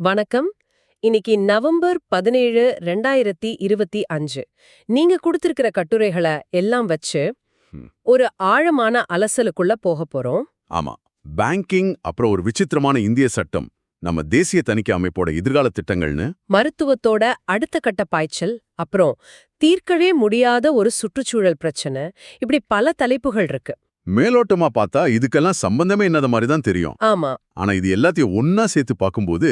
வணக்கம். இன்னைக்கு நவம்பர் பதினேழு ரெண்டாயிரத்தி இருபத்தி அஞ்சு. நீங்க கொடுத்திருக்கிற கட்டுரைகளை எல்லாம் வச்சு. ஒரு ஆழமான அலசலுக்குள்ள போக போறோம். ஆமா. பேங்கிங் அப்புறம் ஒரு விசித்திரமான இந்திய சட்டம் நம்ம தேசிய தணிக்கை அமைப்போட எதிர்கால திட்டங்கள்னு. மருத்துவத்தோட அடுத்த கட்ட பாய்ச்சல் அப்புறம் தீர்க்கவே முடியாத ஒரு சுற்றுச்சூழல் பிரச்சனை. இப்படி பல தலைப்புகள் இருக்கு. மேலோட்டமா பார்த்தா இதுக்கெல்லாம் சம்பந்தமே இல்லாத மாதிரி தான் தெரியும். ஆமா. ஆனா இது எல்லாத்தையும் ஒன்னா சேர்த்து பார்க்கும்போது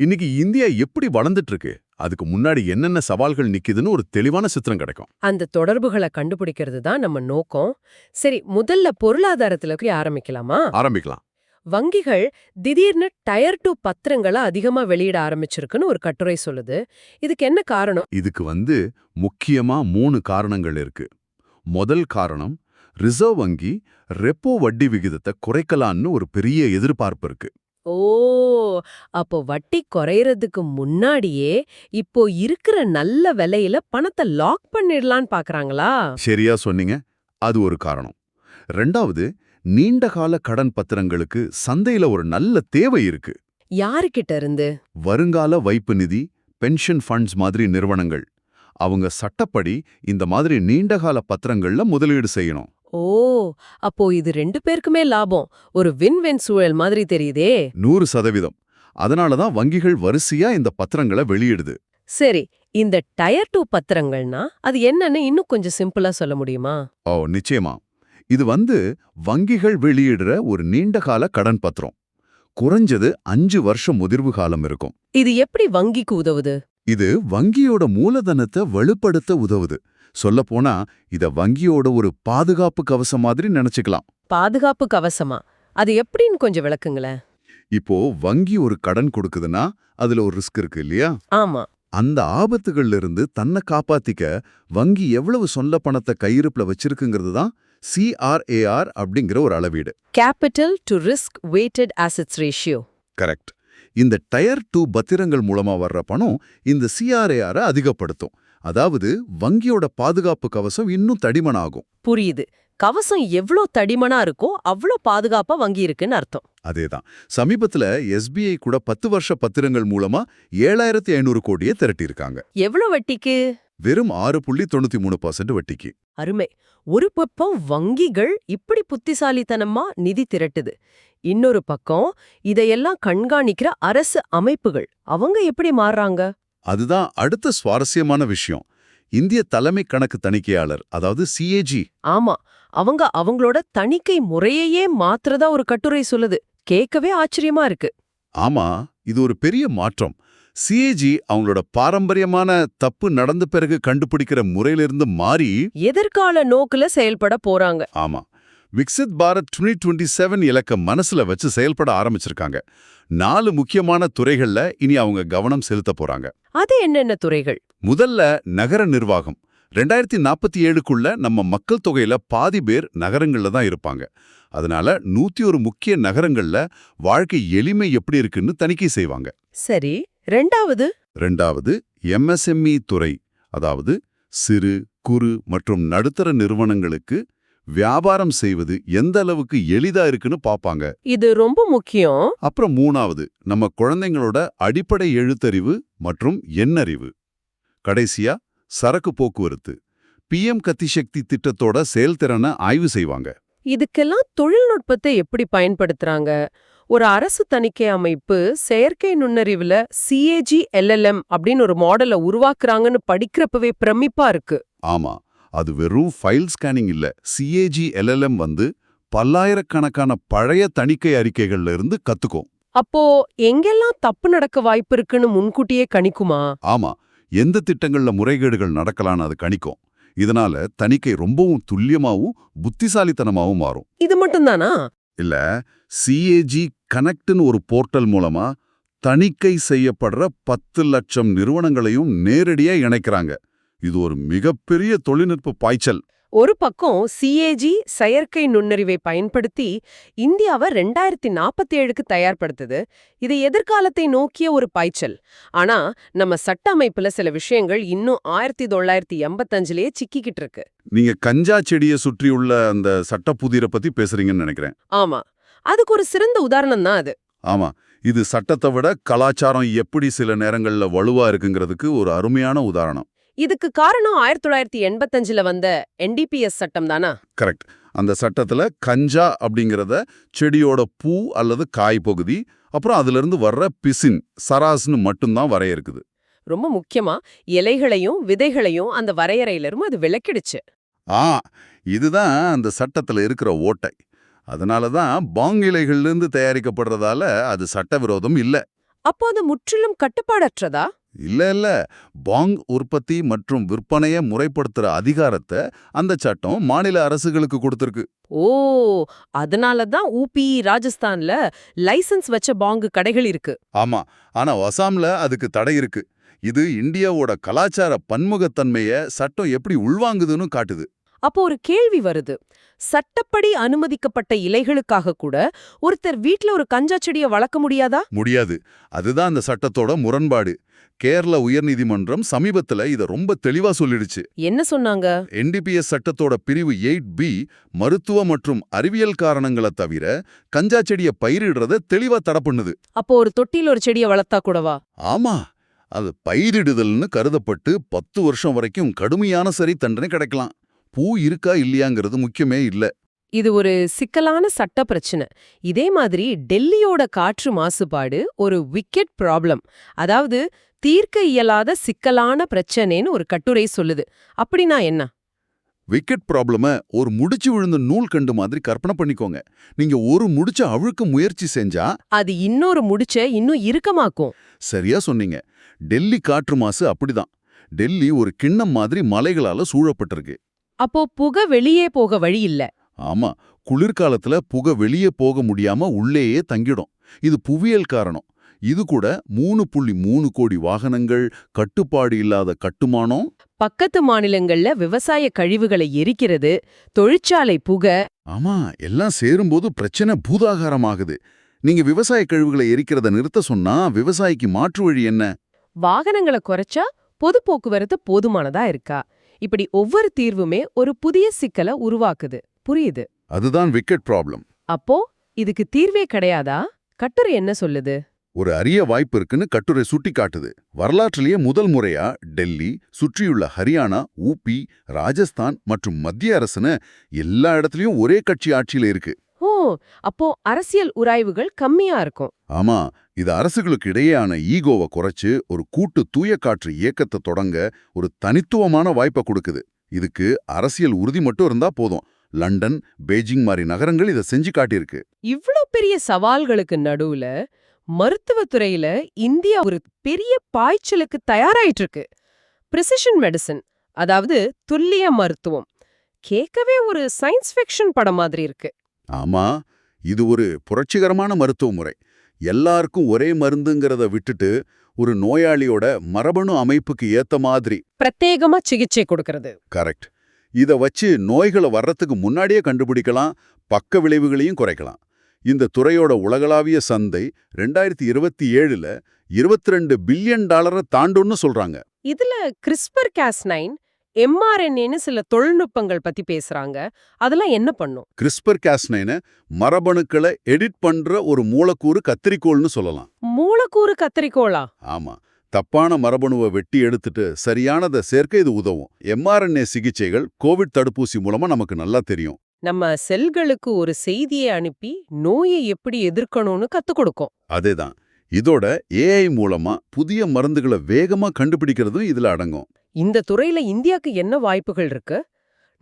இன்னைக்கு இந்தியா எப்படி வளர்ந்துட்டு இருக்கு அதுக்கு முன்னாடி என்னென்ன சவால்கள் நிக்குதுன்னு ஒரு தெளிவான சித்திரம் கிடைக்கும். அந்த தொடர்புகளை கண்டுபிடிக்கிறது தான் நம்ம நோக்கம். சரி முதல்ல பொருளாதாரத்துல போய் ஆரம்பிக்கலாமா? ஆரம்பிக்கலாம். வங்கிகள் திடீர்னு டயர் டூ பத்திரங்களை அதிகமா வெளியிட ஆரம்பிச்சிருக்குன்னு ஒரு கட்டுரை சொல்லுது. இதுக்கு என்ன காரணம்? இதுக்கு வந்து முக்கியமா மூணு காரணங்கள் இருக்கு. முதல் காரணம் ரிசர்வ் வங்கி ரெப்போ வட்டி விகிதத்தை குறைக்கலான்னு ஒரு பெரிய எதிர்பார்ப்பு இருக்கு. ஓ அப்போ வட்டி குறையறதுக்கு முன்னாடியே இப்போ இருக்கிற நல்ல விலையில பணத்தை லாக் பண்ணிடலான்னு பாக்குறாங்களா? சரியா சொன்னீங்க. அது ஒரு காரணம். ரெண்டாவது நீண்டகால கடன் பத்திரங்களுக்கு சந்தையில ஒரு நல்ல தேவை இருக்கு. யாருக்கிட்ட இருந்து? வருங்கால வைப்பு நிதி பென்ஷன் ஃபண்ட்ஸ் மாதிரி நிறுவனங்கள். அவங்க சட்டப்படி இந்த மாதிரி நீண்டகால பத்திரங்கள்ல முதலீடு செய்யணும். ஓ அப்போ இது ரெண்டு பேருக்குமே லாபம். ஒரு வின் வின் சூழல் மாதிரி தெரியுதே. நூறு சதவீதம். அதனால தான் வங்கிகள் வரிசையா இந்த பத்திரங்களை வெளியிடுது. சரி இந்த டயர் டூ பத்திரங்கள்னா அது என்னன்னு இன்னும் கொஞ்சம் சிம்பிளா சொல்ல முடியுமா? ஓ நிச்சயமா. இது வந்து வங்கிகள் வெளியிடுற ஒரு நீண்டகால கடன் பத்திரம். குறைஞ்சது அஞ்சு வருஷம் முதிர்வு காலம் இருக்கும். இது எப்படி வங்கிக்கு உதவுது? இது வங்கியோட மூலதனத்தை வலுப்படுத்த உதவுது. சொல்லப்போனா இத வங்கியோட ஒரு பாதுகாப்பு கவசம் மாதிரி நினைச்சுக்கலாம். பாதுகாப்பு கவசமா? அது எப்படின்னு கொஞ்சம் விளக்குங்களேன். இப்போ வங்கி ஒரு கடன் கொடுக்குதுன்னா அதுல ஒரு ரிஸ்க் இருக்கு இல்லையா? ஆமா. அந்த ஆபத்துகள்ல இருந்து தன்னை காப்பாத்திக்க வங்கி எவ்வளவு சொந்த பணத்தை கையிருப்புல வச்சிருக்குங்கிறது தான் சிஆர்ஏஆர் அப்படிங்கிற ஒரு அளவீடு. Capital to risk weighted assets ratio correct இந்த டயர் டூ பத்திரங்கள் மூலமா வர்ற பணம் இந்த சிஆர்ஏஆரை அதிகப்படுத்தும். அதாவது வங்கியோட பாதுகாப்பு கவசம் இன்னும் தடிமனாகும். புரியுது. கவசம் எவ்ளோ தடிமனா இருக்கோ அவ்ளோ பாதுகாப்பா வங்கி இருக்குன்னு அர்த்தம். அதேதான். சமீபத்துல எஸ்பிஐ கூட பத்து வருஷ பத்திரங்கள் மூலமா ஏழாயிரத்தி ஐநூறு கோடியை திரட்டியிருக்காங்க. எவ்ளோ வட்டிக்கு? வெறும் ஆறு புள்ளி தொண்ணூத்தி மூணு பர்சன்ட் வட்டிக்கு. அருமை. ஒரு பக்கம் வங்கிகள் இப்படி புத்திசாலித்தனமா நிதி திரட்டுது. இன்னொரு பக்கம் இதையெல்லாம் கண்காணிக்கிற அரசு அமைப்புகள் அவங்க எப்படி மாறுறாங்க? அதுதான் அடுத்த சுவாரஸ்யமான விஷயம். இந்திய தலைமை கணக்கு தணிக்கையாளர் அதாவது சிஏஜி ஆமா அவங்க அவங்களோட தணிக்கை முறையையே மாத்துறதா ஒரு கட்டுரை சொல்லுது. கேட்கவே ஆச்சரியமா இருக்கு. ஆமா இது ஒரு பெரிய மாற்றம். சிஏஜி அவங்களோட பாரம்பரியமான தப்பு நடந்த பிறகு கண்டுபிடிக்கிற முறையிலிருந்து மாறி எதிர்கால நோக்குல செயல்பட போறாங்க. ஆமா. Viksit Bharat twenty twenty seven இலக்க மனசுல வச்சு செயல்பட ஆரம்பிச்சிருக்காங்க. நாலு முக்கியமான துறைகள்ல இனி அவங்க கவனம் செலுத்த போறாங்க. அது என்னென்ன துறைகள்? முதல்ல நகர நிர்வாகம். ரெண்டாயிரத்தி நாற்பத்தி ஏழுக்குள்ள நம்ம மக்கள் தொகையில பாதி பேர் நகரங்கள்ல தான் இருப்பாங்க. அதனால நூத்தி ஒரு முக்கிய நகரங்கள்ல வாழ்க்கை எளிமை எப்படி இருக்குன்னு தணிக்கை செய்வாங்க. சரி ரெண்டாவது? ரெண்டாவது எம்எஸ்எம்இ துறை. அதாவது சிறு குறு மற்றும் நடுத்தர நிறுவனங்களுக்கு வியாபாரம் செய்வது எந்த அளவுக்கு எளிதா இருக்குன்னு பாப்பாங்க. இது ரொம்ப முக்கியம். அப்புறம் மூணாவது நம்ம குழந்தைங்களோட அடிப்படை எழுத்தறிவு மற்றும் எண்ணறிவு. கடைசியா சரக்கு போக்குவரத்து. பிஎம் கத்திசக்தி திட்டத்தோட செயல்திறனை ஆய்வு செய்வாங்க. இதுக்கெல்லாம் தொழில்நுட்பத்தை எப்படி பயன்படுத்துறாங்க? ஒரு அரசு தணிக்கை அமைப்பு செயற்கை நுண்ணறிவுல சிஏஜி எல்எல்எம் அப்படின்னு ஒரு மாடலை உருவாக்குறாங்கன்னு படிக்கிறப்பவே பிரமிப்பா இருக்கு. ஆமா. அது வெறும் ஃபைல் ஸ்கேனிங் இல்ல. சிஏஜி எல்எல்எம் வந்து பல்லாயிரக்கணக்கான பழைய தணிக்கை அறிக்கைகள்ல இருந்து கத்துக்கும். அப்போ எங்கெல்லாம் தப்பு நடக்க வாய்ப்பு இருக்குன்னு முன்கூட்டியே கணிக்குமா? ஆமா. எந்த திட்டங்கள்ல முறைகேடுகள் நடக்கலான்னு அது கணிக்கும். இதனால தணிக்கை ரொம்பவும் துல்லியமாவும் புத்திசாலித்தனமாவும் மாறும். இது மட்டும்தானா? இல்ல சிஏஜி கனெக்ட்னு ஒரு போர்ட்டல் மூலமா தணிக்கை செய்யப்படுற பத்து லட்சம் நிறுவனங்களையும் நேரடியா இணைக்கிறாங்க. இது ஒரு மிகப்பெரிய தொழில்நுட்ப பாய்ச்சல். ஒரு பக்கம் சிஏஜி செயற்கை நுண்ணறிவை பயன்படுத்தி இந்தியாவை ரெண்டாயிரத்தி நாற்பத்தி ஏழுக்கு தயார்படுத்துது. இது எதிர்காலத்தை நோக்கிய ஒரு பாய்ச்சல். ஆனா நம்ம சட்ட அமைப்புல சில விஷயங்கள் இன்னும் ஆயிரத்தி தொள்ளாயிரத்தி எண்பத்தஞ்சிலேயே சிக்கிக்கிட்டு இருக்கு. நீங்க கஞ்சா செடியை சுற்றியுள்ள அந்த சட்டப்புதிரை பத்தி பேசுறீங்கன்னு நினைக்கிறேன். ஆமா. அதுக்கு ஒரு சிறந்த உதாரணம் தான் அது. ஆமா. இது சட்டத்தை விட கலாச்சாரம் எப்படி சில நேரங்கள்ல வலுவா இருக்குங்கிறதுக்கு ஒரு அருமையான உதாரணம். இதுக்கு காரணம் ஆயிரத்தி தொள்ளாயிரத்தி எண்பத்தஞ்சுல வந்த என்டிபிஎஸ் சட்டம் தானா? கரெக்ட் அந்த சட்டத்துல கஞ்சா அப்படிங்கிறத செடியோட பூ அல்லது காய் பகுதி அப்புறம் அதுல இருந்து வர்ற பிசின் சராஸ்னு மட்டும்தான் வரையறுக்குது. ரொம்ப முக்கியமா இலைகளையும் விதைகளையும் அந்த வரையறையிலிரும் அது விளக்கிடுச்சு. ஆ இதுதான் அந்த சட்டத்துல இருக்கிற ஓட்டை. அதனால தான் பாங் இலைகள்லேருந்து தயாரிக்கப்படுறதால அது சட்டவிரோதம் இல்ல. அப்போ அது முற்றிலும் கட்டுப்பாடற்றதா? இல்ல இல்ல. பாங் உற்பத்தி மற்றும் விற்பனையை முறைப்படுத்துற அதிகாரத்தை அந்த சட்டம் மாநில அரசுகளுக்கு கொடுத்திருக்கு. ஓ அதனால தான் ஊபி ராஜஸ்தான்ல லைசென்ஸ் வச்ச பாங்கு கடைகள் இருக்கு. ஆமா ஆனா அசாம்ல அதுக்கு தடை இருக்கு. இது இந்தியாவோட கலாச்சார பன்முகத்தன்மைய சட்டம் எப்படி உள்வாங்குதுன்னு காட்டுது. அப்போ ஒரு கேள்வி வருது. சட்டப்படி அனுமதிக்கப்பட்ட இலைகளுக்காக கூட ஒருத்தர் வீட்ல ஒரு கஞ்சா செடியை வளர்க்க முடியாதா? முடியாது. அதுதான் அந்த சட்டத்தோட முரண்பாடு. கேரள உயர்நீதிமன்றம் சமீபத்துல இத ரொம்ப தெளிவா சொல்லிடுச்சு. என்ன சொன்னாங்க? என்டிபிஎஸ் சட்டத்தோட பிரிவு எயிட் பி மருத்துவ மற்றும் அறிவியல் காரணங்களை தவிர கஞ்சா செடிய பயிரிடுறத தெளிவா தடை பண்ணுது. அப்போ ஒரு தொட்டியில் ஒரு செடியை வளர்த்தா கூடவா? ஆமா. அது பயிரிடுதல்னு கருதப்பட்டு பத்து வருஷம் வரைக்கும் கடுமையான சரி தண்டனை கிடைக்கலாம். பூ இருக்கா இல்லையாங்கிறது முக்கியமே இல்ல. இது ஒரு சிக்கலான சட்ட பிரச்சனை. இதே மாதிரி டெல்லியோட காற்று மாசுபாடு ஒரு விக்கெட் ப்ராப்ளம் அதாவது தீர்க்க இயலாத சிக்கலான பிரச்சனைன்னு ஒரு கட்டுரை சொல்லுது. அப்படின்னா என்ன? விக்கெட் ப்ராப்ளம ஒரு முடிச்சு விழுந்த நூல் கண்டு மாதிரி கற்பனை பண்ணிக்கோங்க. நீங்க ஒரு முடிச்ச அழுக்க முயற்சி செஞ்சா அது இன்னொரு முடிச்ச இன்னும் இறுக்கமாக்கும். சரியா சொன்னீங்க. டெல்லி காற்று மாசு அப்படிதான். டெல்லி ஒரு கிண்ணம் மாதிரி மலைகளால சூழப்பட்டிருக்கு. அப்போ புகை வெளியே போக வழி இல்ல. ஆமா குளிர்காலத்துல புகை வெளியே போக முடியாம உள்ளேயே தங்கிடும். இது புவியியல் காரணம். இது கூட மூணு புள்ளி மூணு கோடி வாகனங்கள் கட்டுப்பாடு இல்லாத கட்டுமானம்? பக்கத்து மாநிலங்கள்ல விவசாய கழிவுகளை எரிக்கிறது தொழிற்சாலை புகை. ஆமா எல்லாம் சேரும்போது பிரச்சனை பூதாகாரமாகுது. நீங்க விவசாய கழிவுகளை எரிக்கிறத நிறுத்த சொன்னா விவசாயிக்கு மாற்று வழி என்ன? வாகனங்களை குறைச்சா பொது போக்குவரத்து போதுமானதா இருக்கா? இப்படி ஒவ்வொரு தீர்வுமே ஒரு புதிய சிக்கலை உருவாக்குது. புரியுது? அதுதான் விக்கெட் ப்ராப்ளம் அப்போ இதுக்கு தீர்வே கிடையாதா? கட்டுரை என்ன சொல்லுது? ஒரு அரிய வாய்ப்பு இருக்குன்னு கட்டுரை சுட்டி காட்டுது வரலாற்றிலேயே முதல் முறையா டெல்லி சுற்றியுள்ள ஹரியானா ஊபி ராஜஸ்தான் மற்றும் மத்திய அரசுன்னு எல்லா இடத்துலயும் ஒரே கட்சி ஆட்சியில இருக்கு. ஓ அப்போ அரசியல் உராய்வுகள் கம்மியா இருக்கும். ஆமா இது அரசுகளுக்கு இடையேயான ஈகோவை குறைச்சு ஒரு கூட்டு தூய காற்று இயக்கத்தை தொடங்க ஒரு தனித்துவமான வாய்ப்பை கொடுக்குது. இதுக்கு அரசியல் உறுதி மட்டும் இருந்தா போதும். லண்டன் பெய்ஜிங் மாதிரி நகரங்கள் இதை செஞ்சு காட்டியிருக்கு. இவ்ளோ பெரிய சவால்களுக்கு நடுவுல மருத்துவத்துறையில இந்தியா ஒரு பெரிய பாய்ச்சலுக்கு தயாராயிட்டு இருக்கு பிரிசிஷன் மெடிசன் அதாவது துல்லிய மருத்துவம். கேட்கவே ஒரு சயின்ஸ் ஃபிக்ஷன் படம் மாதிரி இருக்கு. ஆமா இது ஒரு புரட்சிகரமான மருத்துவ முறை. எல்லாருக்கும் ஒரே மருந்துங்கிறத விட்டுட்டு ஒரு நோயாளியோட மரபணு அமைப்புக்கு ஏத்த மாதிரி. பிரத்யேகமா சிகிச்சை கொடுக்கறது. கரெக்ட். இத வச்சு நோய்களை வர்றதுக்கு முன்னாடியே கண்டுபிடிக்கலாம் பக்க விளைவுகளையும் குறைக்கலாம். இந்த துறையோட உலகளாவிய சந்தை ரெண்டாயிரத்தி இருபத்தி ஏழுல இருபத்தி ரெண்டு பில்லியன் டாலரை தாண்டும்னு சொல்றாங்க. இதுல கிறிஸ்பர் கேஸ் நைன் எம்ஆர்என்ஏன்னு சில தொழில்நுட்பங்கள் பத்தி பேசுறாங்க. அதெல்லாம் என்ன பண்ணும்? கிறிஸ்பர் காஸ்னைன மரபணுக்களை எடிட் பண்ற ஒரு மூலக்கூறு கத்திரிக்கோள்னு சொல்லலாம். மூலக்கூறு கத்தரிக்கோளா? ஆமா. தப்பான மரபணுவை வெட்டி எடுத்துட்டு சரியானதை சேர்க்க இது உதவும். எம்ஆர்என்ஏ சிகிச்சைகள் கோவிட் தடுப்பூசி மூலமா நமக்கு நல்லா தெரியும். நம்ம செல்களுக்கு ஒரு செய்தியை அனுப்பி நோயை எப்படி எதிர்க்கணும்னு கத்துக் கொடுக்கும். அதேதான். இதோட ஏஐ மூலமா புதிய மருந்துகளை வேகமா கண்டுபிடிக்கிறதும் இதுல அடங்கும். இந்த துறையில இந்தியாக்கு என்ன வாய்ப்புகள் இருக்கு?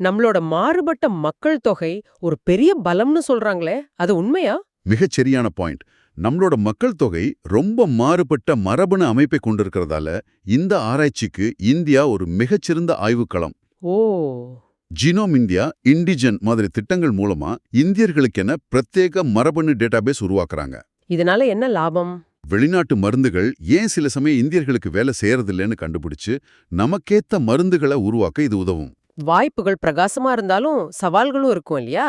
நம்மளோட மாறுபட்ட மக்கள் தொகை ஒரு பெரிய பலம்னு சொல்றாங்களே அது உண்மையா? மிகச் சரியான பாயிண்ட். நம்மளோட மக்கள் தொகை ரொம்ப மாறுபட்ட மரபணு அமைப்பை கொண்டிருக்கிறதால இந்த ஆராய்ச்சிக்கு இந்தியா ஒரு மிகச்சிறந்த ஆய்வுக்களம் ஓ. ஜீனோம் இந்தியா இண்டிஜன் மாதிரி திட்டங்கள் மூலமா இந்தியர்களுக்கென பிரத்யேக மரபணு டேட்டாபேஸ் உருவாக்குறாங்க. இதனால என்ன லாபம்? வெளிநாட்டு மருந்துகள் ஏன் சில சமயம் இந்தியர்களுக்கு வேலை செய்யறதில்லைன்னு கண்டுபிடிச்சு நமக்கேத்த மருந்துகளை உருவாக்க இது உதவும். வாய்ப்புகள் பிரகாசமா இருந்தாலும் சவால்களும் இருக்கும் இல்லையா?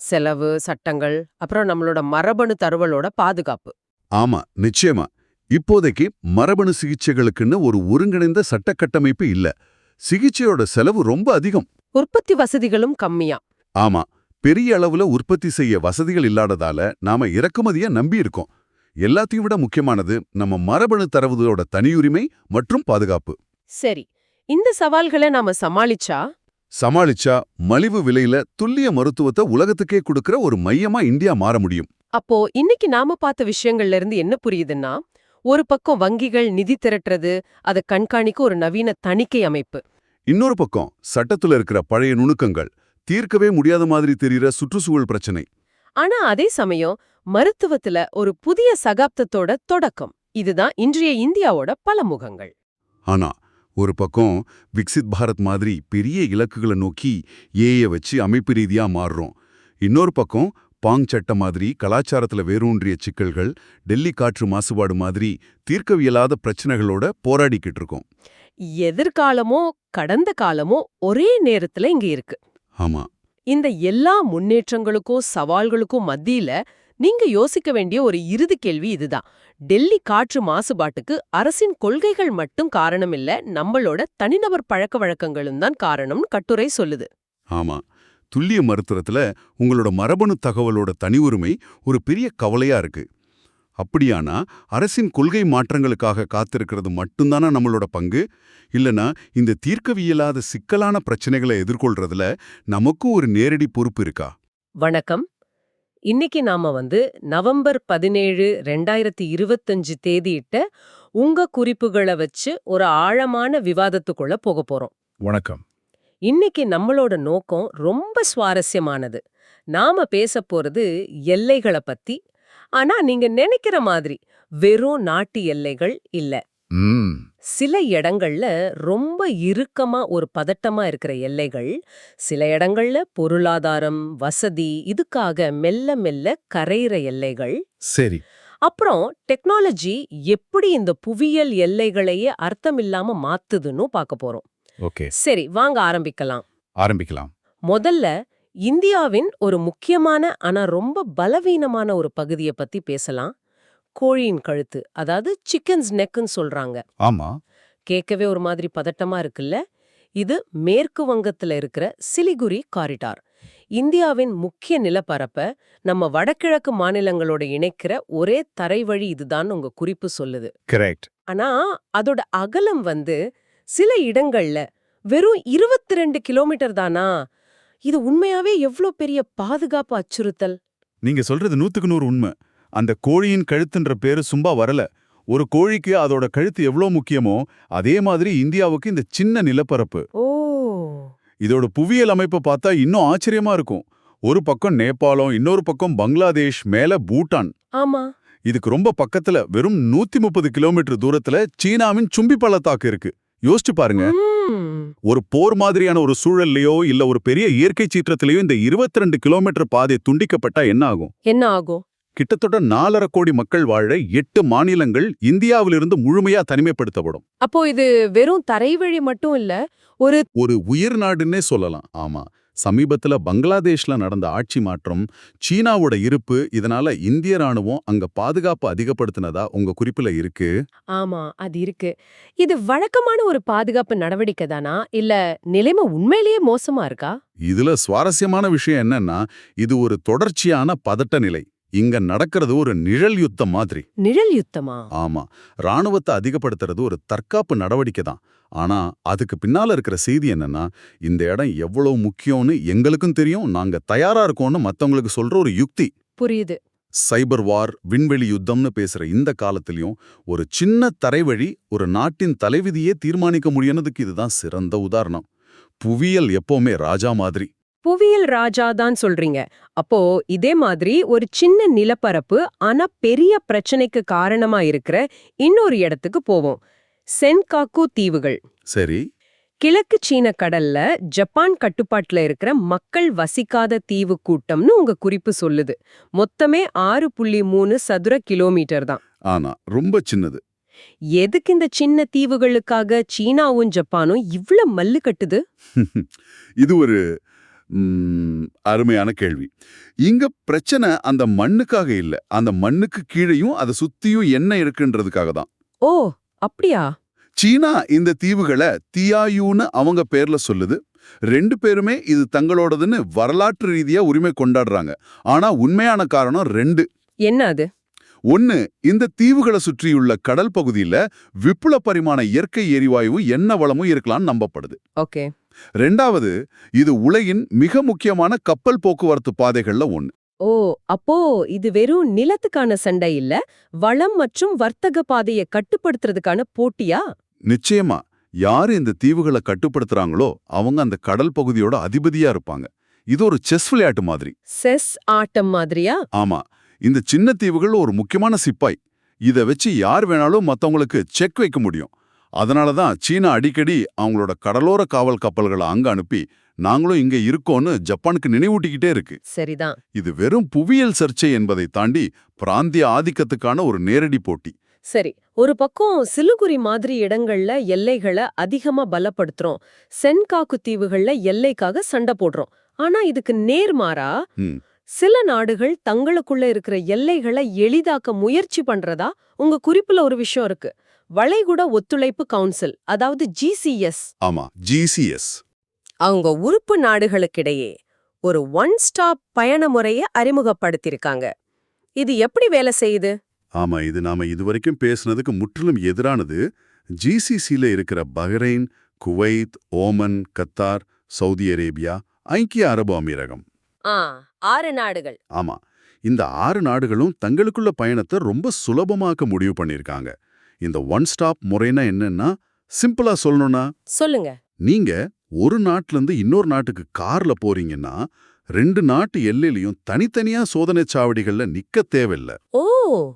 செலவு சட்டங்கள் அப்புறம் நம்மளோட மரபணு தருவலோட பாதுகாப்பு. ஆமா நிச்சயமா. இப்போதைக்கு மரபணு சிகிச்சைகளுக்குன்னு ஒரு ஒருங்கிணைந்த சட்ட கட்டமைப்பு இல்ல. சிகிச்சையோட செலவு ரொம்ப அதிகம். உற்பத்தி வசதிகளும் கம்மியா. ஆமா பெரிய அளவுல உற்பத்தி செய்ய வசதிகள் இல்லாததால நாம இறக்குமதிய நம்பி இருக்கோம். எல்லாத்தையும் விட முக்கியமானது நம்ம மரபணு தரவுகளோட தனியுரிமை மற்றும் பாதுகாப்பு. சரி இந்த சவால்களை நாம சமாளிச்சா? சமாளிச்சா மலிவு விலையில துல்லிய மருத்துவத்தை உலகத்துக்கே கொடுக்கிற ஒரு மையமா இந்தியா மாற முடியும். அப்போ இன்னைக்கு நாம பார்த்த விஷயங்கள்ல இருந்து என்ன புரியுதுன்னா ஒரு பக்கம் வங்கிகள் நிதி திரட்டுறது அதை கண்காணிக்க ஒரு நவீன தணிக்கை அமைப்பு. இன்னொரு பக்கம் சட்டத்துல இருக்கிற பழைய நுணுக்கங்கள் தீர்க்கவே முடியாத மாதிரி தெரிகிற சுற்றுச்சூழல் பிரச்சனை. ஆனா அதே சமயம் மருத்துவத்துல ஒரு புதிய சகாப்தத்தோட தொடக்கம். இதுதான் இன்றைய இந்தியாவோட பல முகங்கள் ஆனா ஒரு பக்கம் விக்சித் பாரத் மாதிரி பெரிய இலக்குகளை நோக்கி ஏய வச்சு அமைப்பு ரீதியா மாறுறோம். இன்னொரு பக்கம் பாங் சட்ட மாதிரி கலாச்சாரத்துல வேரூன்றிய சிக்கல்கள் டெல்லி காற்று மாசுபாடு மாதிரி தீர்க்கவியலாத பிரச்சனைகளோட போராடிக்கிட்டு இருக்கோம். எதிர்காலமோ கடந்த காலமோ ஒரே நேரத்துல இங்க இருக்கு. ஆமா. இந்த எல்லா முன்னேற்றங்களுக்கும் சவால்களுக்கும் மத்தியில நீங்க யோசிக்க வேண்டிய ஒரு இறுதி கேள்வி இதுதான். டெல்லி காற்று மாசுபாட்டுக்கு அரசின் கொள்கைகள் மட்டும் காரணம் இல்ல நம்மளோட தனிநபர் பழக்க வழக்கங்களும் தான் காரணம்னு கட்டுரை சொல்லுது. ஆமா. துல்லிய மருத்துவத்துல உங்களோட மரபணு தகவலோட தனி உரிமை ஒரு பெரிய கவலையா இருக்கு. அப்படியானா அரசின் கொள்கை மாற்றங்களுக்காக காத்திருக்கிறது மட்டும்தானா நம்மளோட பங்கு? இல்லனா இந்த தீர்க்கவியலாத சிக்கலான பிரச்சனைகளை எதிர்கொள்றதுல நமக்கும் ஒரு நேரடி பொறுப்பு இருக்கா? வணக்கம். இன்னைக்கு நாம வந்து நவம்பர் பதினேழு ரெண்டாயிரத்தி இருபத்தஞ்சு தேதியிட்ட உங்க குறிப்புகளை வச்சு ஒரு ஆழமான விவாதத்துக்குள்ள போக போறோம். வணக்கம். இன்னைக்கு நம்மளோட நோக்கம் ரொம்ப சுவாரஸ்யமானது. நாம பேச போறது எல்லைகளை பத்தி. ஆனா நீங்க நினைக்கிற மாதிரி வெறும் நாட்டு எல்லைகள் இல்ல. சில இடங்கள்ல ரொம்ப இறுக்கமா ஒரு பதட்டமா இருக்கிற எல்லைகள் சில இடங்கள்ல பொருளாதாரம் வசதி இதுக்காக மெல்ல மெல்ல கரையிற எல்லைகள். சரி. அப்புறம் டெக்னாலஜி எப்படி இந்த புவியியல் எல்லைகளையே அர்த்தமில்லாம மாத்துதுன்னு பார்க்க போறோம். ஓகே. சரி வாங்க ஆரம்பிக்கலாம். ஆரம்பிக்கலாம். முதல்ல இந்தியாவின் ஒரு முக்கியமான ஆனா ரொம்ப பலவீனமான ஒரு பகுதியை பத்தி பேசலாம். கோழியின் கழுத்து அதாவது சிக்கன்ஸ் நெக்குன்னு சொல்றாங்க. ஆமா. கேட்கவே ஒரு மாதிரி பதட்டமா இருக்குல்ல? இது மேற்கு வங்கத்துல இருக்கிற சிலிகுரி காரிடார். இந்தியாவின் முக்கிய நிலப்பரப்ப நம்ம வடகிழக்கு மாநிலங்களோட இணைக்கிற ஒரே தரைவழி இதுதான் உங்க குறிப்பு சொல்லுது. கரெக்ட் ஆனா அதோட அகலம் வந்து சில இடங்கள்ல வெறும் 22 ரெண்டு கிலோமீட்டர் தானா? இது உண்மையாவே எவ்ளோ பெரிய பாதுகாப்பு அச்சுறுத்தல்? நீங்க சொல்றது நூத்துக்கு நூறு உண்மை. அந்த கோழியின் கழுத்துன்ற பேரு சும்மா வரல. ஒரு கோழிக்கு அதோட கழுத்து எவ்வளோ முக்கியமோ அதே மாதிரி இந்தியாவுக்கு இந்த சின்ன நிலப்பரப்பு. இதோட புவியியல் அமைப்பை பார்த்தா இன்னும் ஆச்சரியமா இருக்கும். ஒரு பக்கம் நேபாளம் இன்னொரு பக்கம் பங்களாதேஷ் மேல பூட்டான். ஆமா. இதுக்கு ரொம்ப பக்கத்துல வெறும் நூத்தி முப்பது கிலோமீட்டர் தூரத்துல சீனாவின் சும்பி பள்ளத்தாக்கு இருக்கு. யோசிச்சு பாருங்க. ஒரு போர் மாதிரியான ஒரு சூழல்லையோ இல்ல ஒரு பெரிய இயற்கை சீற்றத்திலேயோ இந்த 22 கிலோமீட்டர் பாதை துண்டிக்கப்பட்டா என்ன ஆகும்? என்ன ஆகும்? கிட்டத்தட்ட நாலரை கோடி மக்கள் வாழ எட்டு மாநிலங்கள் இந்தியாவிலிருந்து முழுமையா தனிமைப்படுத்தப்படும். அப்போ இது வெறும் தரைவழி மட்டும் இல்ல ஒரு ஒரு உயிர் நாடுன்னே சொல்லலாம். ஆமா சமீபத்துல பங்களாதேஷ்ல நடந்த ஆட்சி மாற்றம் சீனாவோட இருப்பு இதனால இந்திய ராணுவம் அங்க பாதுகாப்பு அதிகப்படுத்தினதா உங்க குறிப்புல இருக்கு? ஆமா அது இருக்கு. இது வழக்கமான ஒரு பாதுகாப்பு நடவடிக்கை தானா? இல்ல நிலைமை உண்மையிலேயே மோசமா இருக்கா? இதுல சுவாரஸ்யமான விஷயம் என்னன்னா இது ஒரு தொடர்ச்சியான பதட்ட நிலை. இங்க நடக்கிறது ஒரு நிழல் யுத்தம் மாதிரி. நிழல் யுத்தமா? ஆமா. ராணுவத்தை அதிகப்படுத்துறது ஒரு தற்காப்பு நடவடிக்கை தான். ஆனா அதுக்கு பின்னால இருக்கிற செய்தி என்னன்னா இந்த இடம் எவ்வளவு முக்கியம்னு எங்களுக்கும் தெரியும். நாங்க தயாரா இருக்கோம்னு மத்தவங்களுக்கு சொல்ற ஒரு யுக்தி. புரியுது. சைபர் வார் விண்வெளி யுத்தம்னு பேசுற இந்த காலத்திலயும் ஒரு சின்ன தரைவழி ஒரு நாட்டின் தலைவிதியே தீர்மானிக்க முடியுனதுக்கு இதுதான் சிறந்த உதாரணம். புவியியல் எப்பவுமே ராஜா மாதிரி. புவியியல் ராஜா தான் சொல்றீங்க. அப்போ இதே மாதிரி ஒரு சின்ன நிலப்பரப்பு ஆனா பெரிய பிரச்சனைக்கு காரணமா இருக்கிற இன்னொரு இடத்துக்கு போவோம். சென்காக்கு தீவுகள். சரி. கிழக்கு சீன கடல்ல ஜப்பான் கட்டுப்பாட்டுல இருக்கிற மக்கள் வசிக்காத தீவு கூட்டம்னு உங்க குறிப்பு சொல்லுது. மொத்தமே ஆறு புள்ளி மூணு சதுர கிலோமீட்டர் தான். ஆனா ரொம்ப சின்னது. எதுக்கு இந்த சின்ன தீவுகளுக்காக சீனாவும் ஜப்பானும் இவ்ளோ மல்லு கட்டுது? இது ஒரு அருமையான கேள்வி. இங்க பிரச்சனை அந்த மண்ணுக்காக இல்ல. அந்த மண்ணுக்கு கீழேயும் அதை சுத்தியும் என்ன இருக்குன்றதுக்காக தான். ஓ அப்படியா? சீனா இந்த தீவுகளை தியாயூன்னு அவங்க பேர்ல சொல்லுது. ரெண்டு பேருமே இது தங்களோடதுன்னு வரலாற்று ரீதியா உரிமை கொண்டாடுறாங்க. ஆனா உண்மையான காரணம் ரெண்டு. என்ன அது? ஒன்னு இந்த தீவுகளை சுற்றியுள்ள கடல் பகுதியில விப்புல பரிமாண இயற்கை எரிவாயு என்ன வளமும் இருக்கலாம்னு நம்பப்படுது. ஓகே. ரெண்டாவது இது உலகின் மிக முக்கியமான கப்பல் போக்குவரத்து பாதைகள்ல ஒன்னு ஓ அப்போ இது வெறும் நிலத்துக்கான சண்டை இல்ல வளம் மற்றும் வர்த்தக பாதையை கட்டுப்படுத்துறதுக்கான போட்டியா? நிச்சயமா யாரு இந்த தீவுகளை கட்டுப்படுத்துறாங்களோ அவங்க அந்த கடல் பகுதியோட அதிபதியா இருப்பாங்க. இது ஒரு செஸ் விளையாட்டு மாதிரி. செஸ் ஆட்டம் மாதிரியா? ஆமா இந்த சின்ன தீவுகள் ஒரு முக்கியமான சிப்பாய். இத வச்சு யார் வேணாலும் மத்தவங்களுக்கு செக் வைக்க முடியும். அதனால தான் சீனா அடிக்கடி அவங்களோட கடலோர காவல் கப்பல்களை அங்க அனுப்பி நாங்களும் இங்க இருக்கோம்னு ஜப்பானுக்கு நினைவூட்டிக்கிட்டே இருக்கு. சரிதான். இது வெறும் புவியியல் சர்ச்சை என்பதை தாண்டி பிராந்திய ஆதிக்கத்துக்கான ஒரு நேரடி போட்டி. சரி ஒரு பக்கம் சிலுகுரி மாதிரி இடங்கள்ல எல்லைகளை அதிகமா பலப்படுத்துறோம். சென்காக்கு தீவுகள்ல எல்லைக்காக சண்டை போடுறோம். ஆனா இதுக்கு நேர்மாறா. சில நாடுகள் தங்களுக்குள்ள இருக்கிற எல்லைகளை எளிதாக்க முயற்சி பண்றதா உங்க குறிப்புல ஒரு விஷயம் இருக்கு. வளைகுடா ஒத்துழைப்பு கவுன்சில் அதாவது ஜிசிஎஸ் ஆமா ஜிசிஎஸ் அவங்க உறுப்பு நாடுகளுக்கிடையே ஒரு ஒன் ஸ்டாப் பயண முறைய அறிமுகப்படுத்தியிருக்காங்க. இது எப்படி வேலை செய்யுது? ஆமா இது நாம இதுவரைக்கும் பேசுனதுக்கு முற்றிலும் எதிரானது ஜிசிசில இருக்கிற Bahrain Kuwait Oman Qatar Saudi Arabia ஐக்கிய அரபு அமீரகம். ஆ ஆறு நாடுகள். ஆமா இந்த ஆறு நாடுகளும் தங்களுக்குள்ள பயணத்தை ரொம்ப சுலபமாக்க முடிவு பண்ணிருக்காங்க இந்த ஒன் ஸ்டாப் முறைனா என்னன்னா சிம்பிளா சொல்லணும்னா சொல்லுங்க. நீங்க ஒரு நாட்டுல இருந்து இன்னொரு நாட்டுக்கு கார்ல போறீங்கன்னா ரெண்டு நாட்டு எல்லையிலயும் தனித்தனியா சோதனைச் சாவடிகள்ல நிக்க தேவையில்ல. ஓ!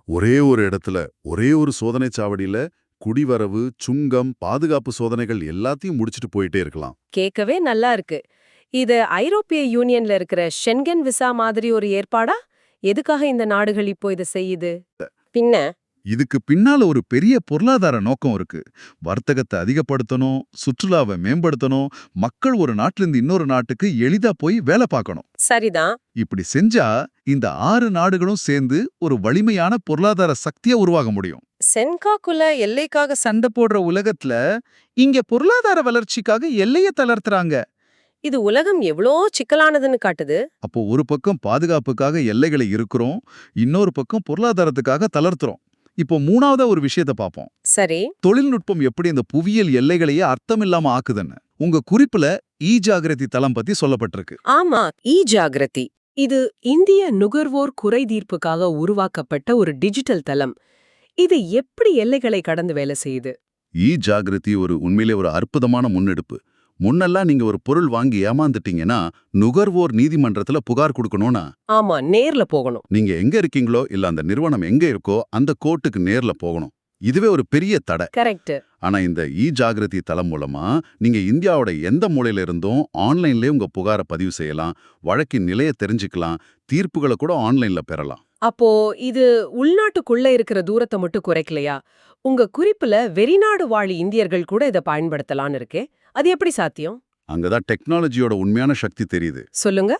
ஒரே ஒரு இடத்துல ஒரே ஒரு சோதனைச் சாவடியில குடிவரவு சுங்கம் பாதுகாப்பு சோதனைகள் எல்லாத்தையும் முடிச்சிட்டு போயிட்டே இருக்கலாம். கேட்கவே நல்லா இருக்கு. இது ஐரோப்பிய யூனியன்ல இருக்கிற ஷென்கன் விசா மாதிரி ஒரு ஏற்பாடா? எதுக்காக இந்த நாடுகள் இப்போ இதை செய்யுது? பின்ன இதுக்கு பின்னால ஒரு பெரிய பொருளாதார நோக்கம் இருக்கு. வர்த்தகத்தை அதிகப்படுத்தணும் சுற்றுலாவை மேம்படுத்தணும் மக்கள் ஒரு நாட்டிலிருந்து இன்னொரு நாட்டுக்கு எளிதா போய் வேலை பார்க்கணும். சரிதான். இப்படி செஞ்சா இந்த ஆறு நாடுகளும் சேர்ந்து ஒரு வலிமையான பொருளாதார சக்தியா உருவாக முடியும். சென்காக்குல எல்லைக்காக சண்டை போடுற உலகத்துல இங்க பொருளாதார வளர்ச்சிக்காக எல்லைய தளர்த்துறாங்க. இது உலகம் எவ்வளோ சிக்கலானதுன்னு காட்டுது? அப்போ ஒரு பக்கம் பாதுகாப்புக்காக எல்லைகளை இருக்கிறோம் இன்னொரு பக்கம் பொருளாதாரத்துக்காக தளர்த்துறோம். இப்போ மூணாவதா ஒரு விஷயத்தை பார்ப்போம். சரி. தொழில்நுட்பம் எப்படி இந்த புவியியல் எல்லைகளையே அர்த்தமில்லாம ஆக்குதுன்னு. உங்க குறிப்புல ஈ ஜாகிரதி தளம் பத்தி சொல்லப்பட்டிருக்கு. ஆமா இ ஜாகிரதி இது இந்திய நுகர்வோர் குறை தீர்ப்புக்காக உருவாக்கப்பட்ட ஒரு டிஜிட்டல் தளம். இது எப்படி எல்லைகளை கடந்து வேலை செய்யுது? இ ஜாகிரதி ஒரு உண்மையிலே ஒரு அற்புதமான முன்னெடுப்பு. முன்னெல்லாம் நீங்க ஒரு பொருள் வாங்கி ஏமாந்துட்டீங்கன்னா நுகர்வோர் நீதிமன்றத்துல புகார் கொடுக்கணும்னா. ஆமா நேர்ல போகணும். நீங்க எங்க இருக்கீங்களோ இல்ல அந்த நிறுவனம் எங்க இருக்கோ அந்த கோர்ட்டுக்கு நேர்ல போகணும். இதுவே ஒரு பெரிய தடை. கரெக்ட் ஆனா இந்த இ ஜாகிரதி தளம் மூலமா நீங்க இந்தியாவோட எந்த மூலையில இருந்தும் ஆன்லைன்லயே உங்க புகாரை பதிவு செய்யலாம் வழக்கின் நிலையை தெரிஞ்சுக்கலாம் தீர்ப்புகளை கூட ஆன்லைன்ல பெறலாம். அப்போ இது உள்நாட்டுக்குள்ள இருக்கிற தூரத்தை மட்டும் குறைக்கலையா? உங்க குறிப்புல வெளிநாடு வாழி இந்தியர்கள் கூட இதை பயன்படுத்தலாம்னு இருக்கே. அது எப்படி சாத்தியம்? அங்கதான் டெக்னாலஜியோட உண்மையான சக்தி தெரியுது. சொல்லுங்க.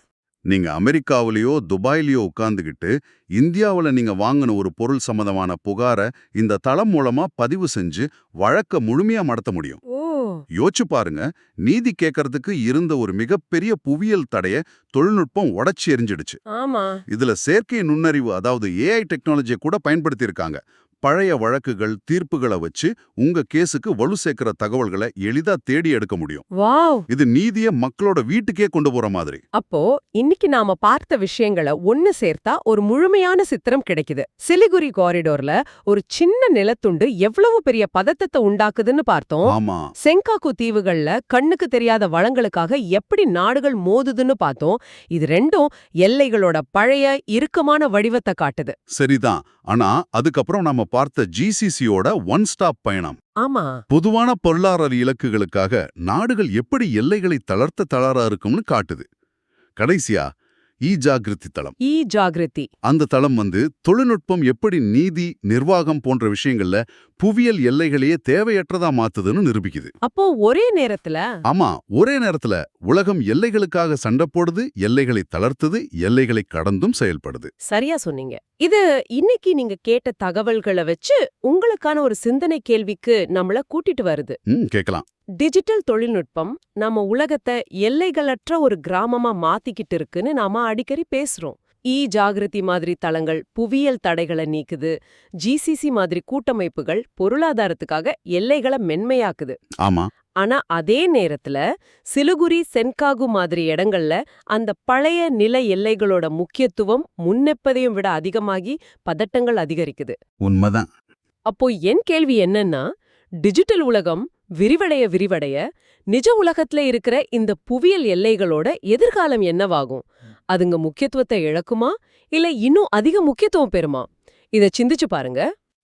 நீங்க அமெரிக்காவிலேயோ துபாயிலேயோ உட்கார்ந்துகிட்டு இந்தியாவுல நீங்க வாங்கின ஒரு பொருள் சம்பந்தமான புகாரை இந்த தளம் மூலமா பதிவு செஞ்சு வழக்க முழுமையா நடத்த முடியும். யோசிச்சு பாருங்க நீதி கேட்கறதுக்கு இருந்த ஒரு மிகப்பெரிய புவியியல் தடைய தொழில்நுட்பம் உடைச்சி எரிஞ்சிடுச்சு. இதுல செயற்கை நுண்ணறிவு அதாவது ஏஐ டெக்னாலஜியை கூட பயன்படுத்தியிருக்காங்க. பழைய வழக்குகள் தீர்ப்புகளை வச்சு உங்க கேஸுக்கு வலு சேர்க்கிற தகவல்களை எளிதா தேடி எடுக்க முடியும். வாவ்! இது நீதிய மக்களோட வீட்டுக்கே கொண்டு போற மாதிரி. அப்போ இன்னைக்கு நாம பார்த்த விஷயங்களை ஒன்னு சேர்த்தா ஒரு முழுமையான சித்திரம் கிடைக்குது. சிலிகுரி காரிடோர்ல ஒரு சின்ன நிலத்துண்டு எவ்வளவு பெரிய பதட்டத்தை உண்டாக்குதுன்னு பார்த்தோம். ஆமா. செங்காக்கு தீவுகள்ல கண்ணுக்கு தெரியாத வளங்களுக்காக எப்படி நாடுகள் மோதுதுன்னு பார்த்தோம். இது ரெண்டும் எல்லைகளோட பழைய இறுக்கமான வடிவத்தை காட்டுது. சரிதான். ஆனா அதுக்கப்புறம் நாம பார்த்த ஜிசிசியோட ஒன் ஸ்டாப் பயணம். ஆமா. பொதுவான பொருளாதார இலக்குகளுக்காக நாடுகள் எப்படி எல்லைகளை தளர்த்த தளரா இருக்கும்னு காட்டுது. கடைசியா இ ஜாகிருதி தளம். இ ஜாகிருதி. அந்த தளம் வந்து தொழில்நுட்பம் எப்படி நீதி நிர்வாகம் போன்ற விஷயங்கள்ல புவியியல் எல்லைகளையே தேவையற்றதா மாத்துதுன்னு நிரூபிக்குது. அப்போ ஒரே நேரத்துல ஆமா ஒரே நேரத்துல உலகம் எல்லைகளுக்காக சண்டை போடுது எல்லைகளை தளர்த்துது எல்லைகளை கடந்தும் செயல்படுது. சரியா சொன்னீங்க. இது இன்னைக்கு நீங்க கேட்ட தகவல்களை வச்சு உங்களுக்கான ஒரு சிந்தனை கேள்விக்கு நம்மள கூட்டிட்டு வருது. கேட்கலாம். டிஜிட்டல் தொழில்நுட்பம் நம்ம உலகத்தை எல்லைகளற்ற ஒரு கிராமமா மாத்திக்கிட்டு இருக்குன்னு நாம அடிக்கடி பேசுறோம். இ ஜாகிருதி மாதிரி தளங்கள் புவியியல் தடைகளை நீக்குது ஜிசிசி மாதிரி கூட்டமைப்புகள் பொருளாதாரத்துக்காக எல்லைகளை மென்மையாக்குது. ஆமா. ஆனா அதே நேரத்துல சிலுகுரி சென்காகு மாதிரி இடங்கள்ல அந்த பழைய நில எல்லைகளோட முக்கியத்துவம் முன்னெப்பதையும் விட அதிகமாகி பதட்டங்கள் அதிகரிக்குது. உண்மைதான். அப்போ என் கேள்வி என்னன்னா டிஜிட்டல் உலகம் விரிவடைய விரிவடைய நிஜ உலகத்துல இருக்கிற இந்த புவியியல் எல்லைகளோட எதிர்காலம் என்னவாகும்? அதுங்க முக்கியத்துவத்தை இழக்குமா? இல்ல இன்னும் அதிக முக்கியத்துவம் பெறுமா? இத சிந்திச்சு பாருங்க.